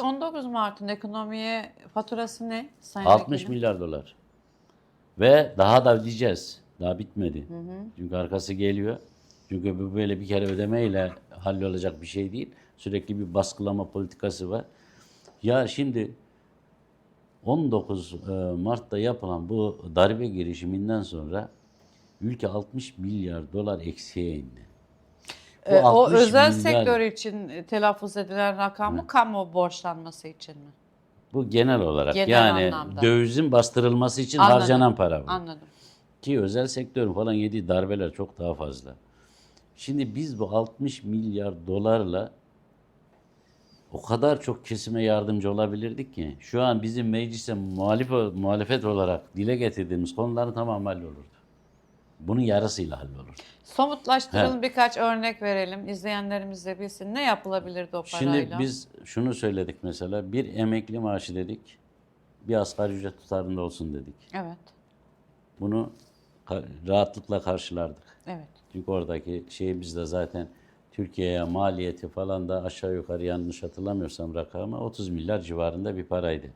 19 Mart'ın ekonomiye faturası ne? Sayın 60 Vekilim? milyar dolar. Ve daha da ödeyeceğiz. Daha bitmedi. Çünkü arkası geliyor. Çünkü bu böyle bir kere ödemeyle hallolacak bir şey değil. Sürekli bir baskılama politikası var. Ya şimdi 19 e, Mart'ta yapılan bu darbe girişiminden sonra ülke 60 milyar dolar eksiye indi. Bu Ee, o 60 özel milyar- sektör için e, telaffuz edilen rakam mı? Kamu borçlanması için mi? Bu genel olarak Genel yani anlamda. dövizin bastırılması için Anladım. harcanan para bu. Anladım. Ki özel sektörün falan yediği darbeler çok daha fazla. Şimdi biz bu 60 milyar dolarla o kadar çok kesime yardımcı olabilirdik ki şu an bizim meclise muhalif, muhalefet olarak dile getirdiğimiz konuların tamamı hallolurdu. Bunun yarısıyla hallolurdu. Somutlaştıralım birkaç örnek verelim. İzleyenlerimiz de bilsin. Ne yapılabilirdi o parayla? Şimdi biz şunu söyledik mesela bir emekli maaşı dedik bir asgari ücret tutarında olsun dedik. Evet. Bunu rahatlıkla karşılardık. Evet. Çünkü oradaki şeyimiz de zaten Türkiye'ye maliyeti falan da aşağı yukarı yanlış hatırlamıyorsam rakamı 30 milyar civarında bir paraydı.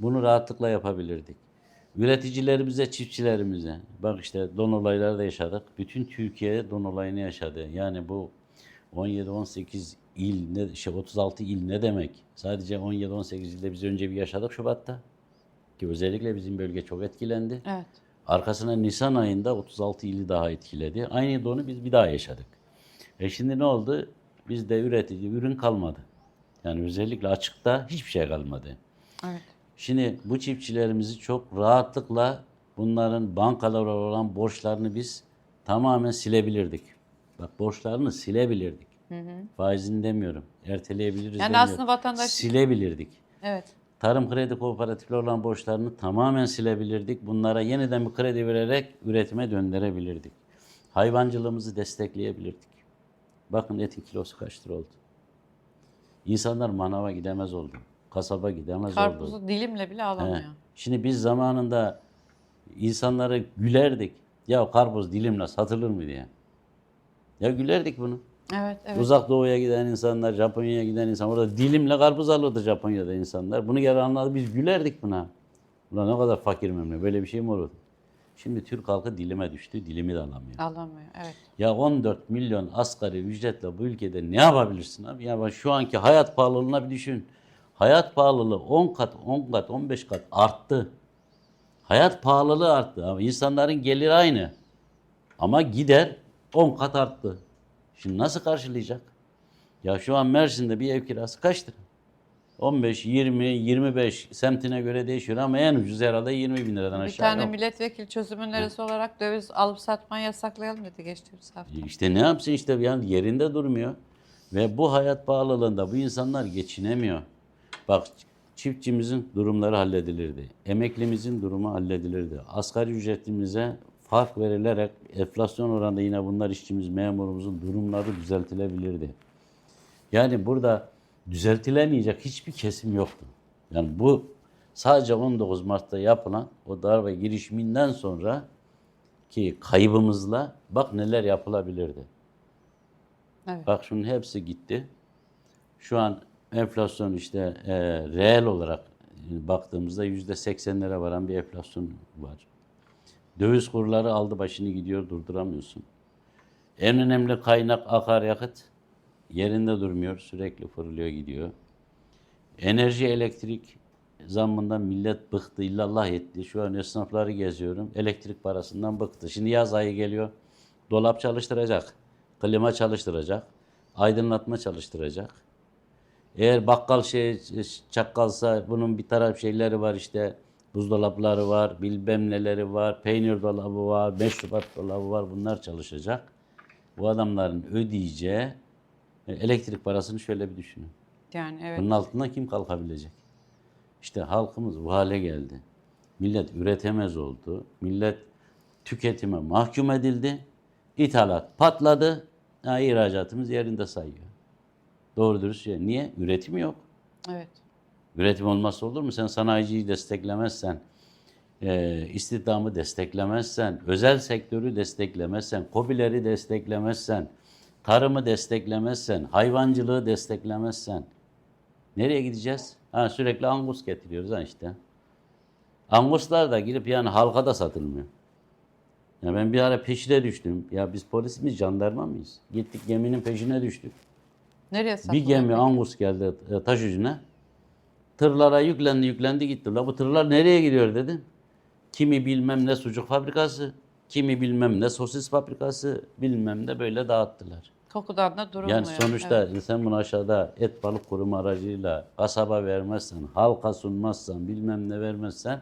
Bunu rahatlıkla yapabilirdik. Üreticilerimize, çiftçilerimize, bak işte don olayları da yaşadık. Bütün Türkiye don olayını yaşadı. Yani bu 17-18 il, ne, şey 36 il ne demek? Sadece 17-18 ilde biz önce bir yaşadık Şubat'ta. Ki özellikle bizim bölge çok etkilendi. Evet. Arkasına Nisan ayında 36 ili daha etkiledi. Aynı donu biz bir daha yaşadık. E şimdi ne oldu? Bizde üretici ürün kalmadı. Yani özellikle açıkta hiçbir şey kalmadı. Evet. Şimdi bu çiftçilerimizi çok rahatlıkla bunların bankalara olan borçlarını biz tamamen silebilirdik. Bak borçlarını silebilirdik. Faizini demiyorum. Erteleyebiliriz Yani demiyorum. aslında vatandaş- Silebilirdik. Evet. Tarım kredi kooperatifleri olan borçlarını tamamen silebilirdik. Bunlara yeniden bir kredi vererek üretime döndürebilirdik. Hayvancılığımızı destekleyebilirdik. Bakın etin kilosu kaç lira oldu. İnsanlar manava gidemez oldu. Kasaba gidemez oldu. Karpuzu dilimle bile He. alamıyor. Şimdi biz zamanında insanlara gülerdik. Ya karpuz dilimle satılır mı diye. Ya gülerdik bunu. Evet, evet. Uzak doğuya giden insanlar, Japonya'ya giden insanlar, orada dilimle karpuz alırdı Japonya'da insanlar. Bunu geri anladı, biz gülerdik buna. Ulan ne kadar fakir memleket, böyle bir şey mi olur? Şimdi Türk halkı dilime düştü, dilimi de alamıyor. Alamıyor. Evet. Ya 14 milyon asgari ücretle bu ülkede ne yapabilirsin abi? Ya bak şu anki hayat pahalılığına bir düşün. Hayat pahalılığı 10 kat, 10 kat, 15 kat arttı. Hayat pahalılığı arttı. Ama insanların geliri aynı. Ama gider 10 kat arttı. Şimdi nasıl karşılayacak? Ya şu an Mersin'de bir ev kirası kaç lira? 15, 20, 25 semtine göre değişiyor ama en ucuz herhalde 20 bin liradan Bir aşağı tane yok. milletvekili çözümün neresi olarak döviz alıp satmayı yasaklayalım dedi geçtiğimiz hafta. İşte ne yapsın işte yani yerinde durmuyor. Ve bu hayat pahalılığında bu insanlar geçinemiyor. Bak çiftçimizin durumları halledilirdi. Emeklimizin durumu halledilirdi. Asgari ücretimize fark verilerek enflasyon oranında yine bunlar işçimiz, memurumuzun durumları düzeltilebilirdi. Yani burada düzeltilemeyecek hiçbir kesim yoktu. Yani bu sadece 19 Mart'ta yapılan o darbe girişiminden sonra ki kaybımızla bak neler yapılabilirdi. Evet. Bak şunun hepsi gitti. Şu an enflasyon işte e, reel olarak baktığımızda yüzde seksenlere varan bir enflasyon var. Döviz kurları aldı başını gidiyor durduramıyorsun. En önemli kaynak akaryakıt yerinde durmuyor sürekli fırlıyor gidiyor. Enerji elektrik zammından millet bıktı illallah etti. Şu an esnafları geziyorum elektrik parasından bıktı. Şimdi yaz ayı geliyor dolap çalıştıracak, klima çalıştıracak, aydınlatma çalıştıracak. Eğer bakkal şey çakkalsa bunun bir taraf şeyleri var işte buzdolapları var, bilmem neleri var, peynir dolabı var, meşrubat dolabı var bunlar çalışacak. Bu adamların ödeyeceği e, elektrik parasını şöyle bir düşünün. Yani evet. Bunun altından kim kalkabilecek? İşte halkımız bu hale geldi. Millet üretemez oldu. Millet tüketime mahkum edildi. İthalat patladı. Ha, ihracatımız yerinde sayıyor. Doğru dürüst şey. Niye? Üretim yok. Evet. Üretim olmazsa olur mu? Sen sanayiciyi desteklemezsen, e, istihdamı desteklemezsen, özel sektörü desteklemezsen, kobileri desteklemezsen, tarımı desteklemezsen, hayvancılığı desteklemezsen Nereye gideceğiz? Ha, sürekli angus getiriyoruz ha işte. Anguslar da girip yani halkada satılmıyor. Ya ben bir ara peşine düştüm. Ya biz polis miyiz, jandarma mıyız? Gittik geminin peşine düştük. Nereye Bir satılıyor? gemi angus geldi e, taş ucuna. Tırlara yüklendi yüklendi gitti. La bu tırlar nereye gidiyor dedim. Kimi bilmem ne sucuk fabrikası, kimi bilmem ne sosis fabrikası, bilmem ne böyle dağıttılar. Kokudan da durulmuyor. Yani sonuçta Evet. sen bunu aşağıda et balık kurumu aracıyla kasaba vermezsen, halka sunmazsan, bilmem ne vermezsen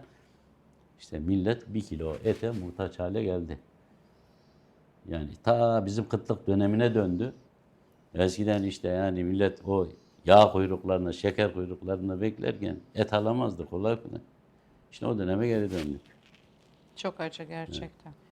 işte millet bir kilo ete muhtaç hale geldi. Yani ta bizim kıtlık dönemine döndü. Eskiden işte yani millet o yağ kuyruklarına, şeker kuyruklarına beklerken et alamazdı kolay kolay. İşte o döneme geri döndük. Çok acı gerçekten.